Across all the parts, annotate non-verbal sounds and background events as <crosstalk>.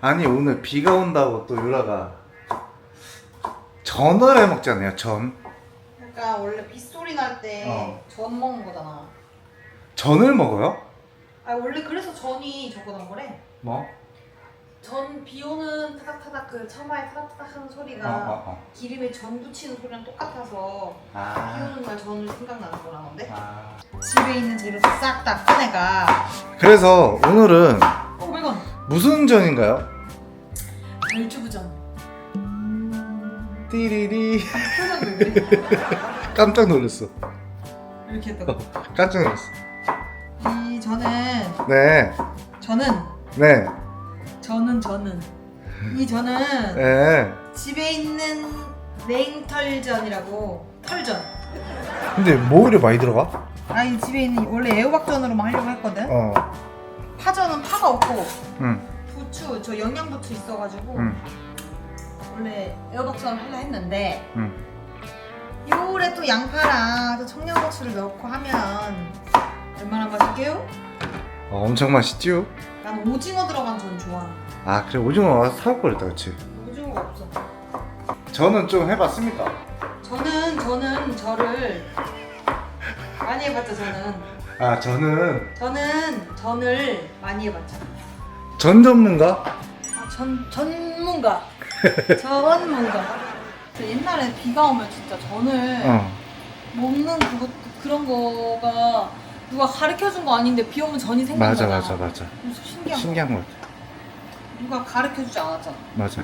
아니 오늘 비가 온다고 또 유라가 전을 해 먹잖아요 전 그러니까 원래 빗소리 날때 어. 전 먹는 거잖아. 전을 먹어요? 아 원래 그래서 전이 저거 난 거래. 뭐? 전 비 오는 타닥타닥 그 처마에 타닥타닥 하는 소리가 어, 어. 기름에 전 붙이는 소리랑 똑같아서 비 아, 오는 날 전을 생각나는 거라는데. 아 집에 있는 재료 싹 다 꺼내가. 그래서 오늘은 500원. 무슨 전인가요? 별주부전. 띠리리 표정 왜 그래? 깜짝 놀랐어 이렇게 했다고. 깜짝 놀랐어 이 저는 네 저는 네, 저는 저는 이 저는 네. 집에 있는 냉털전이라고 털전. 근데 뭐 이래 많이 들어가? 아니 집에 있는 원래 애호박전으로만 하려고 했거든. 어, 파전은 파가 없고 응, 부추 저 영양부추 있어가지고 응, 원래 애호박전을 하려 했는데 응. 요래 또 양파랑 또 청양고추를 넣고 하면 얼마나 맛있게요? 어, 엄청 맛있지요? 난 오징어 들어간 전 좋아. 아 그래 오징어 사올 걸 그랬다 그치? 오징어 가 없어. 저는 좀 해봤습니다 저는 저는 저를 많이 해봤죠 저는. 아 저는 저는 전을 많이 해봤죠. 전 전문가? 아, 전 전문가. 전문가. 저 옛날에 비가 오면 진짜 전을 어 먹는 그거 그런 거가 누가 가르쳐 준 거 아닌데 비 오면 전이 맞아 생각나잖아. 맞아 맞아 그래서 신기한 거. 신기한 것 같아 누가 가르쳐 주지 않았잖아. 맞아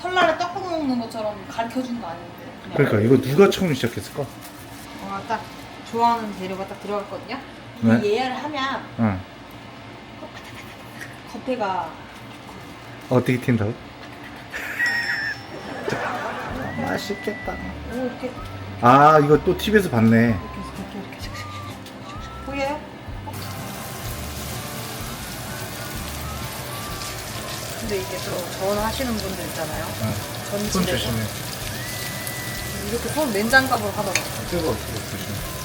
설날에 떡국 먹는 것처럼 가르쳐 준 거 아닌데. 그냥. 그러니까 이거 누가 처음 시작했을까? 어, 딱 좋아하는 재료가 딱 들어갔거든요. 네? 이 예약을 하면 응 겉에가 어떻게 튄다고? <laughs> 맛있겠다 오 이렇게 아 이거 또 TV에서 봤네 이렇게 이렇게 이렇게 샥샥샥 보여요? 근데 이게 또 전하시는 분들 있잖아요. 어, 손 전집에서 조심해 이렇게 손 맨장갑으로 하더라고. 뜨거워 뜨거워 조심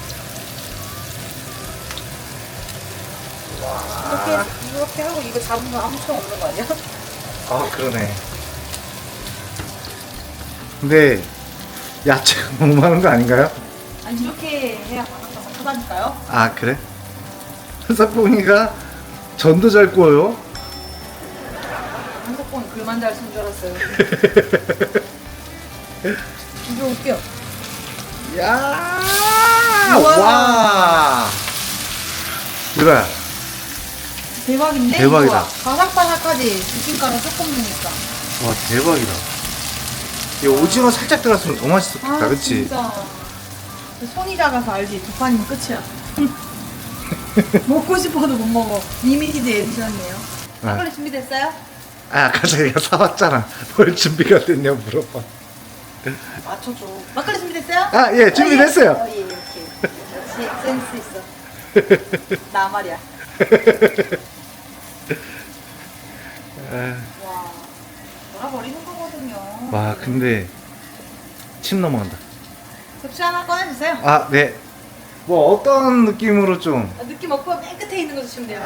이렇게 이렇게 하고 이거 잡으면 아무 소용 없는 거 아니야? 아 그러네 근데 야채가 <laughs> 너무 많은 거 아닌가요? 아니 이렇게 해야 바삭바삭하다니까요. 아 그래? 한석봉이가 전도 잘 구워요? 한석봉이 글만 잘 쓴 줄 알았어요. <laughs> 이거 올게요. 야 우와. 와. 유라야 대박인데? 대박이다. 이거 바삭바삭하지? 느낌가루 조금 넣으니까. 와 대박이다 이 오징어 살짝 들어갔으면 더 맛있었겠다 아, 그치? 진짜. 손이 작아서 알지? 두 판이면 끝이야. <laughs> 먹고 싶어도 못 먹어. 리미티드 에디션이에요. 아. 막걸리 준비됐어요? 아 아까 자기가 사왔잖아 뭘 준비가 됐냐 물어봐 맞춰줘. 막걸리 준비됐어요? 아 예 준비됐어요 어, 예, 이렇게. 역시 센스 있어. <laughs> 나 말이야. <laughs> 아, 와. 놀아버리는 거거든요. 와 근데 침 넘어간다 접시 하나 꺼내주세요. 아 네 뭐 어떤 느낌으로 좀 아, 느낌 없고 맨 끝에 있는 거 주시면 돼요.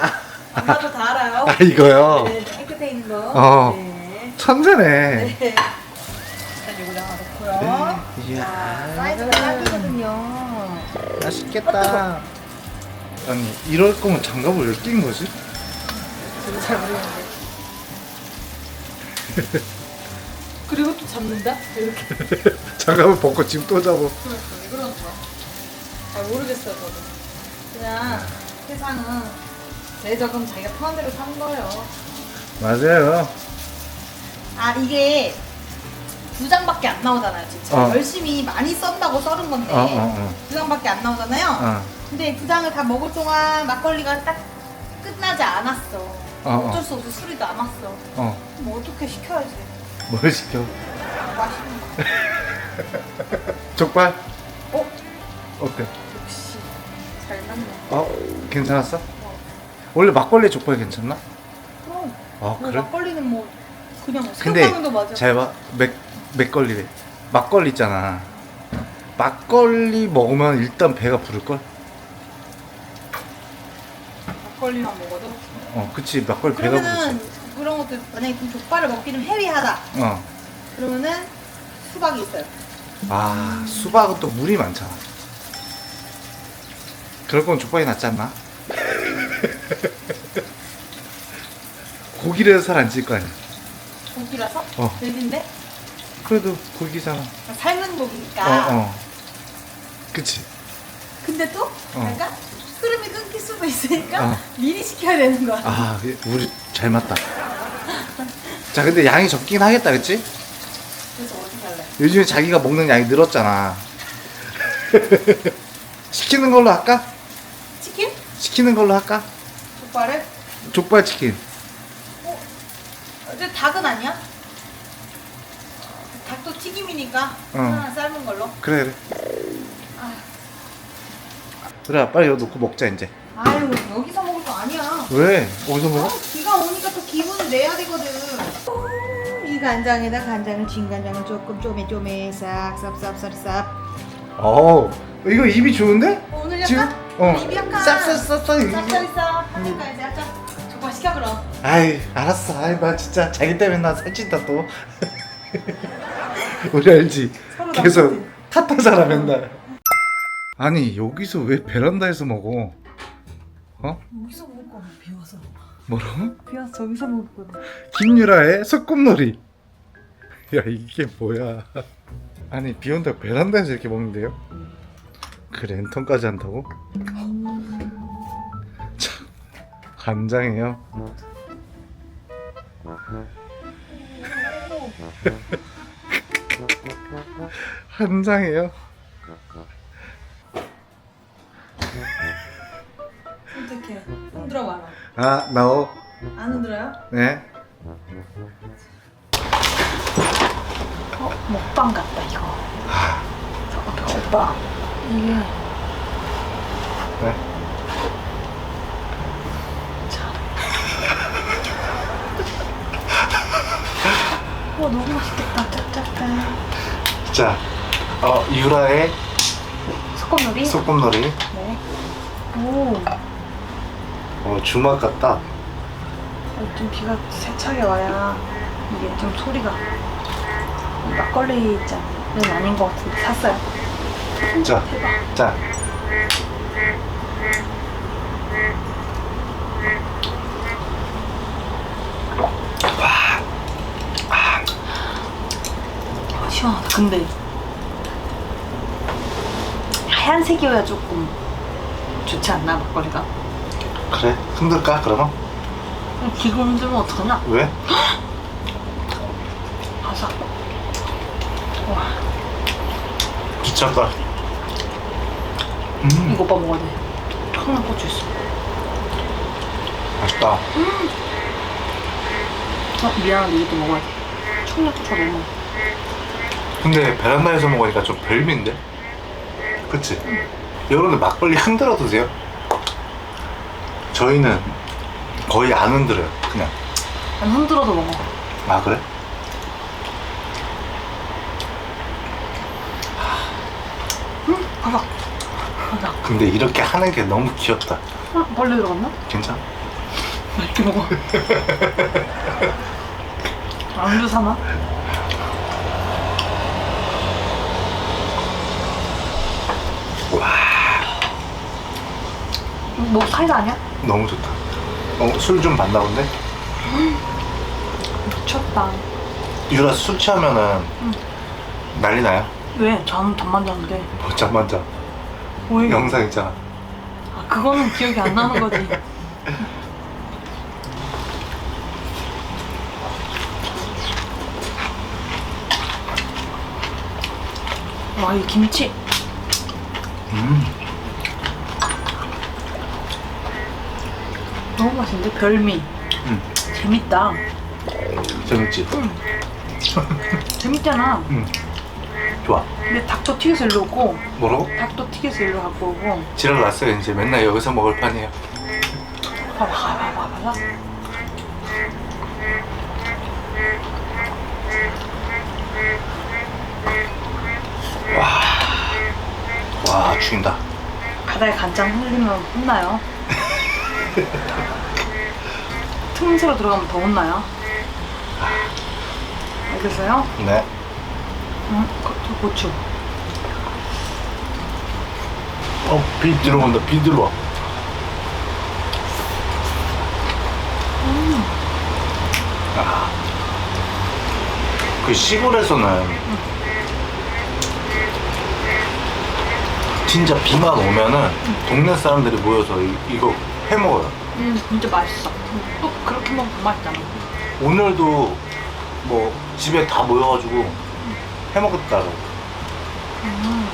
엄마도 다 알아요. 아, 이거요? 네, 맨 끝에 있는 거. 어. 네. 천재네 네. 일단 요거 하나 넣고요. 이야 자, 사이즈가 딱이거든요. 맛있겠다 아니 이럴 거면 장갑을 왜 낀 거지? 저도 잘 모르겠는데. 그리고 또 잡는다? 이렇게. <laughs> 장갑을 벗고 지금 또 잡어 그러니까 왜 거야? 잘 모르겠어요, 저도. 그냥 세상은 내적은 자기가 편한 대로 사는 거예요. 맞아요 아, 이게 두 장밖에 안 나오잖아요, 진짜. 어. 열심히 많이 썬다고 썰은 건데. 어 어 어 두 장밖에 안 나오잖아요. 어. 근데 두 장을 다 먹을 동안 막걸리가 딱 끝나지 않았어. 어, 어쩔 어. 수 없이 술이 남았어. 어. 뭐 어떻게 시켜야지. 뭘 시켜? 맛있는 거. <laughs> 족발? 어? 어때? 역시 잘 맞네. 어? 괜찮았어? 원래 막걸리 족발 괜찮나? 그럼 아 뭐 그래? 막걸리는 뭐 그냥 근데 새우깡도 맞아. 잘 봐. 맥 맥걸리래. 막걸리 있잖아. 막걸리 먹으면 일단 배가 부를 걸. 막걸리만 먹어도. 어, 그치 막걸리 배가 부르지. 그러면은 그런 거 것도 만약에 좀 족발을 먹기 좀 헤비하다. 어. 그러면은 수박이 있어요. 아 수박은 또 물이 많잖아. 그럴 건 족발이 낫지 않나? <laughs> 고기를 살안 찔 거 아니야. 고기라서 어. 돼지인데 그래도 고기잖아. 삶은 고기니까. 어 어. 그치. 근데 또 어. 약간 흐름이 끊길 수도 있으니까 어. 미리 시켜야 되는 거야. 아 우리 잘 맞다. 자 근데 양이 적긴 하겠다, 그치? 그래서 어떻게 할래? 요즘에 자기가 먹는 양이 늘었잖아. <laughs> 시키는 걸로 할까? 치킨? 시키는 걸로 할까? 족발을? 족발 치킨. 어? 근데 닭은 아니야? 닭도 튀김이니까 어. 하나 삶은 걸로. 그래 그래. 아, 그래 빨리 여기 놓고 먹자 이제. 아유 여기서 먹을 거 아니야. 왜? 어디서 먹어? 어, 비가 오니까 또 기분을 내야 되거든. 오, 이 간장에다 간장을 진 간장을 조금 쪼매쪼매 싹 쌉쌉쌉쌉. 어 이거 입이 좋은데? 어, 오늘 약간 지금? 어. 입이 약간 쌉쌉쌉쌉 입이. 쌉싸리쌉 하니까 이제 약간 족발 시켜 그럼. 아이 알았어. 아이 나 진짜 자기 때문에 나 살찐다 또. <laughs> 우리 알지? 서로 계속. 탓하잖아 맨날. 아니 여기서 왜 베란다에서 먹어? 어? 여기서 먹을 거면 비워서. 뭐라고? 비워서 저기서 먹을 거면. 김유라의 소꿉놀이. 야 이게 뭐야? 아니 비 온다고 베란다에서 이렇게 먹는데요? 그 랜턴까지 한다고? 참 간장해요. <laughs> 한장해요. 아 나오. 안 흔들어요? 네. 어, 먹방 같다 이거. 오빠 이게 네. 와 너무 맛있겠다. 짭짭짭. 자, 어 유라의 소금놀이? 소꿉놀이. 네. 오. 어 주막 같다. 어, 좀 비가 세차게 와야 이게 좀 소리가 이 막걸리 잔은 아닌 것 같은데 샀어요. 자, 대박. 자. 아, 시원하다. 근데 하얀색이어야 조금 좋지 않나 막걸리가? 그래 흔들까 그러면? 지금 흔들면 어떡하나? 왜? 바삭. 와 미쳤다. 음 이거 오빠 먹어야 돼. 청양 고추 있어. 맛있다. 어 미안한데 이것도 먹어야 돼. 청양 고추가 너무. 근데 베란다에서 먹으니까 좀 별미인데? 그치? 여러분들 막걸리 흔들어 드세요? 저희는 거의 안 흔들어요 그냥 난 흔들어도 먹어. 아 그래? 응? 바삭. 바삭. 근데 이렇게 하는 게 너무 귀엽다 어, 벌레 들어갔나? 괜찮아? 맛있게 먹어. 안주 사나? 너 사이다 아니야? 너무 좋다 어, 술좀 받나 본데? <gasps> 미쳤다. 유라 술 취하면은 응. 난리 나요? 왜? 잠, 잠만 잤는데. 뭐 잠만 자 왜? 영상 있잖아 아, 그거는 기억이 안 나는 거지. <laughs> 와, 이 김치. 음 너무 맛있는데? 별미. 음. 재밌다. 재밌지? 응. 재밌잖아. 응 좋아 근데 닭도 튀겨서 일로 오고, 뭐라고? 닭도 튀겨서 일로 갖고 오고. 지랄 났어요 이제 맨날 여기서 먹을 판이에요 봐봐, 봐봐, 봐봐, 봐봐. 와 죽인다 바다에 간장 흘리면 혼나요. <laughs> 틈새로 들어가면 더 혼나요. 됐어요? 네. 응, 그, 고추. 어, 비 들어온다. 비 들어와. 아. 그 시골에서는 진짜 비만 오면은 동네 사람들이 모여서 이, 이거 해 먹어요. 음, 진짜 맛있어. 또 그렇게 먹으면 더 맛있잖아. 오늘도 뭐 집에 다 모여가지고 해 먹었다고. 음.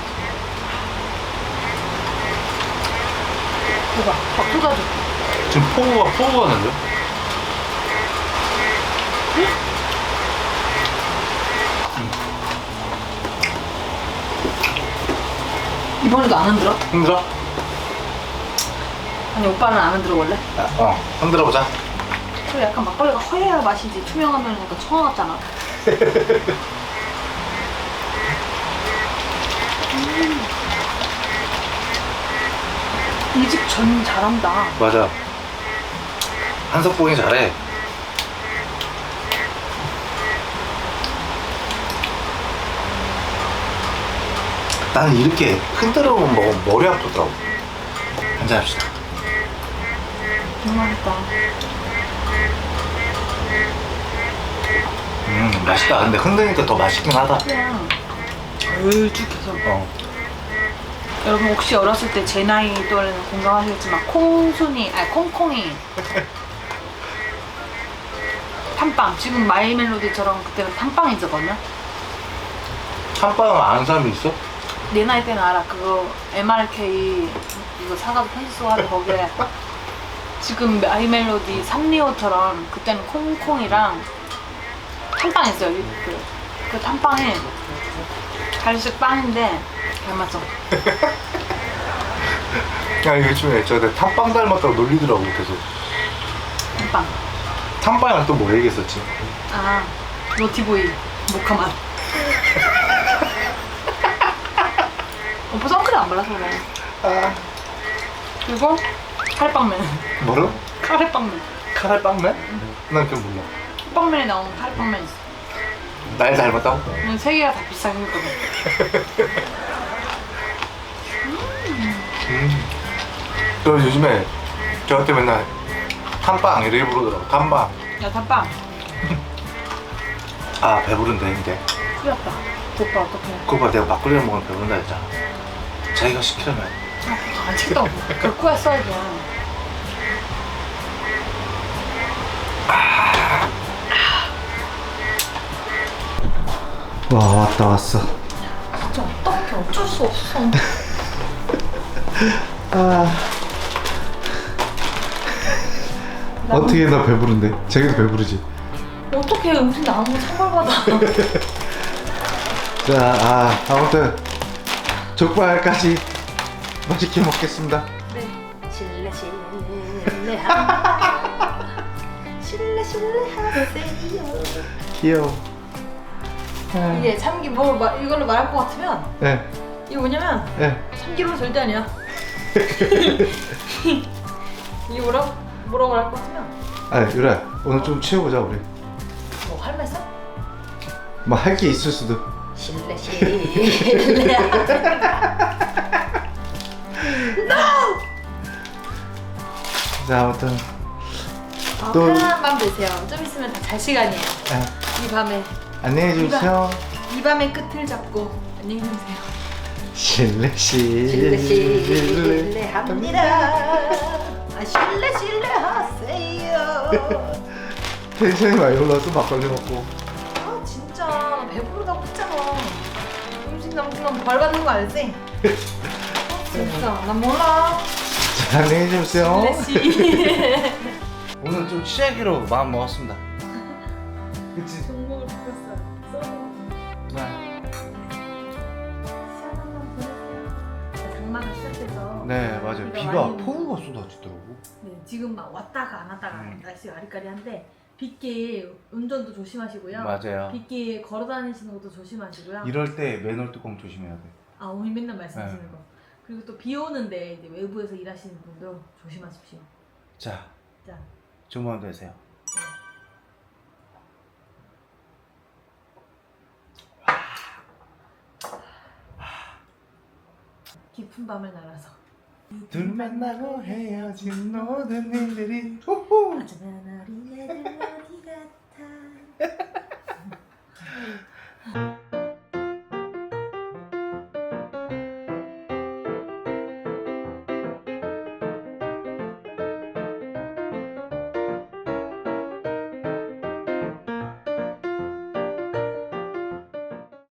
대박. 밥 쏟아줘. 지금 포구가 포구가 는데 이번에도 안 흔들어? 흔들어? 아니, 오빠는 안 흔들어 원래? 아, 어, 흔들어 보자. 그리고 약간 막걸리가 허해야 맛이지. 투명하면 약간 청아 같잖아. 이 집 전 잘한다. 맞아. 한석봉이 잘해. 나는 이렇게 흔들어 먹으면 머리 아프더라고. 한잔합시다. 맛있다. 음, 맛있다. 근데 흔드니까 더 맛있긴 하다. 그냥 걸쭉해서. 어. 여러분 혹시 어렸을 때 제 나이 또래는 공감하시겠지만 콩순이, 아니 콩콩이 <laughs> 탐빵 지금 마이 멜로디처럼 그때는 탐빵이 있었거든요. 한빵 아는 사람이 있어? 내 나이 때는 알아. 그거 MRK 이거 사가지고 쓰고 하는 거기에 <laughs> 지금 마이 멜로디 삼리오처럼 그때는 콩콩이랑 탐빵 있어요. 그, 그 탐빵에 갈색 빵인데 닮았어. 야, <laughs> 요즘에 저한테 탐빵 닮았다고 놀리더라고, 계속. 탐빵. 탐빵이랑 또 뭐 얘기했었지? 아, 노티보이 모카맛. 오빠 선크림 안 발라서 그래. 아. 그리고 카레빵맨. 뭐로? 카레빵맨. 카레빵맨? 난 그거 몰라. 빵맨에 나오는 카레빵맨 있어. 날 닮았다고? 그냥 세 개가 다 비슷하게 생겼거든. 음. 저 요즘에 저한테 맨날 탐빵 이렇게 부르더라고 탐빵 야, 탑빵. 아 배부른데 이제 큰일 났다. 오빠 어떡해. 그거 봐 내가 막걸리 먹으면 배부른다 했잖아 자기가 시키려면 아, 안 찍다. 그거 했어야지. 와 왔다 왔어 진짜 어떡해. 어쩔 수 없어. <laughs> 아 어떻게 나 배부른데 자기도 배부르지. 음식 나오는 거 처벌받아. <laughs> 자 아, 아무튼 족발까지 맛있게 먹겠습니다 네. 실례 실례 실례 <laughs> 실례 하세요. 귀여워 이게 참기 뭐 마- 이걸로 말할 것 같으면 네, 이게 뭐냐면 네. 참기름 절대 아니야. <laughs> 이게 뭐라고 뭐라고 말할 것 같으면 아 유라 오늘 좀 치워보자 우리 뭐 할 말 있어? 뭐 할 게 있을 수도 실례 <laughs> 실례. 자 아무튼 아, 또- 편안한 밤 되세요. 좀 있으면 다 잘 시간이에요. 아, 이 밤에 안녕히 주무세요 이 밤의 끝을 잡고 안녕히 계세요. 실례 실례 실례합니다. 아, 실례 실례하세요. <laughs> 텐션이 많이 올라서 막걸리 먹고 아 진짜 배부르다고 했잖아. 음식 남기면 벌 받는 거 알지? 아, 진짜 난 몰라. 자 안녕히 주무세요 실례 씨. <laughs> 오늘 좀 취하기로 마음 먹었습니다 <laughs> 그치? 네, 네 맞아요. 비가 비가 많이 폭우가 쏟아지더라고. 네, 지금 막 왔다가 안 왔다가 음. 날씨가 아리까리한데 빗길 운전도 조심하시고요. 맞아요. 빗길 걸어 다니시는 것도 조심하시고요. 이럴 때 맨홀 뚜껑 조심해야 돼. 아 오늘 맨날 말씀하시는 네. 거. 그리고 또 비 오는데 이제 외부에서 일하시는 분도 조심하십시오. 자, 자, 주문 되세요. 깊은 밤을 날아서 둘 만나고 헤어진 모든 일들이 호호! 하지만 어린 애들 어디 같아 <laughs>